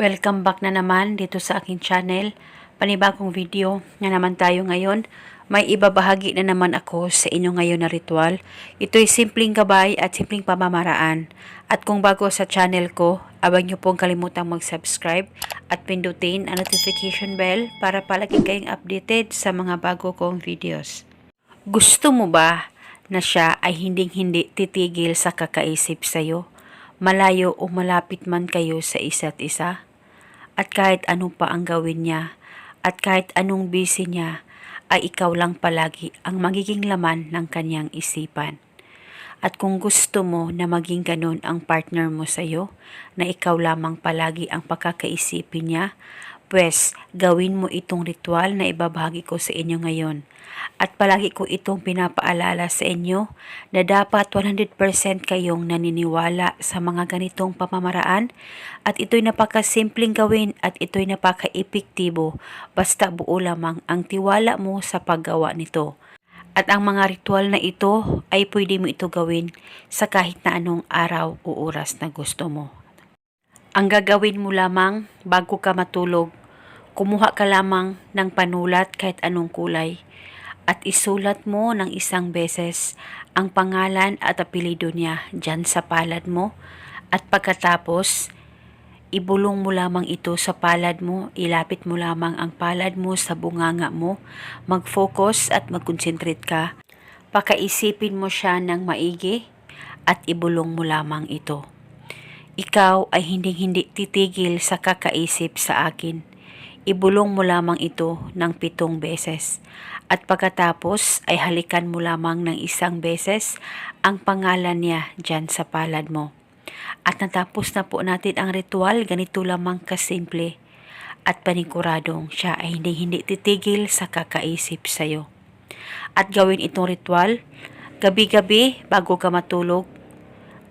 Welcome back na naman dito sa aking channel. Panibagong video na naman tayo ngayon. May ibabahagi na naman ako sa inyo ngayon na ritual. Ito'y simpleng gabay at simpleng pamamaraan. At kung bago sa channel ko, abang niyo pong kalimutang mag-subscribe at pindutin ang notification bell para palagi kayong updated sa mga bago kong videos. Gusto mo ba na siya ay hinding-hindi titigil sa kakaisip sa'yo? Malayo o malapit man kayo sa isa't isa? At kahit ano pa ang gawin niya, at kahit anong busy niya, ay ikaw lang palagi ang magiging laman ng kanyang isipan. At kung gusto mo na maging ganun ang partner mo sa'yo, na ikaw lamang palagi ang pagkakaisipin niya, pwes gawin mo itong ritual na ibabahagi ko sa inyo ngayon. At palagi ko itong pinapaalala sa inyo na dapat 100% kayong naniniwala sa mga ganitong pamamaraan at ito'y napakasimpleng gawin at ito'y napaka-epektibo basta buo lamang ang tiwala mo sa paggawa nito. At ang mga ritual na ito ay pwede mo ito gawin sa kahit na anong araw o oras na gusto mo. Ang gagawin mo lamang bago ka matulog, kumuha ka lamang ng panulat kahit anong kulay at isulat mo ng isang beses ang pangalan at apelido niya dyan sa palad mo at pagkatapos ibulong mo lamang ito sa palad mo, ilapit mo lamang ang palad mo sa bunganga mo, mag-focus at mag-concentrate ka. Pakaisipin mo siya ng maigi at ibulong mo lamang ito. Ikaw ay hinding-hindi titigil sa kakaisip sa akin. Ibulong mo lamang ito ng pitong beses. At pagkatapos ay halikan mo lamang ng isang beses ang pangalan niya dyan sa palad mo. At natapos na po natin ang ritual, ganito lamang kasimple. At paniguradong siya ay hindi-hindi titigil sa kakaisip sa'yo. At gawin itong ritual gabi-gabi bago ka matulog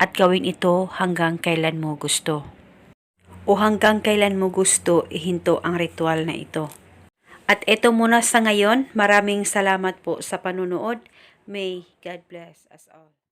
at gawin ito hanggang kailan mo gusto. O hanggang kailan mo gusto ihinto ang ritual na ito. At ito muna sa ngayon. Maraming salamat po sa panunood. May God bless us all.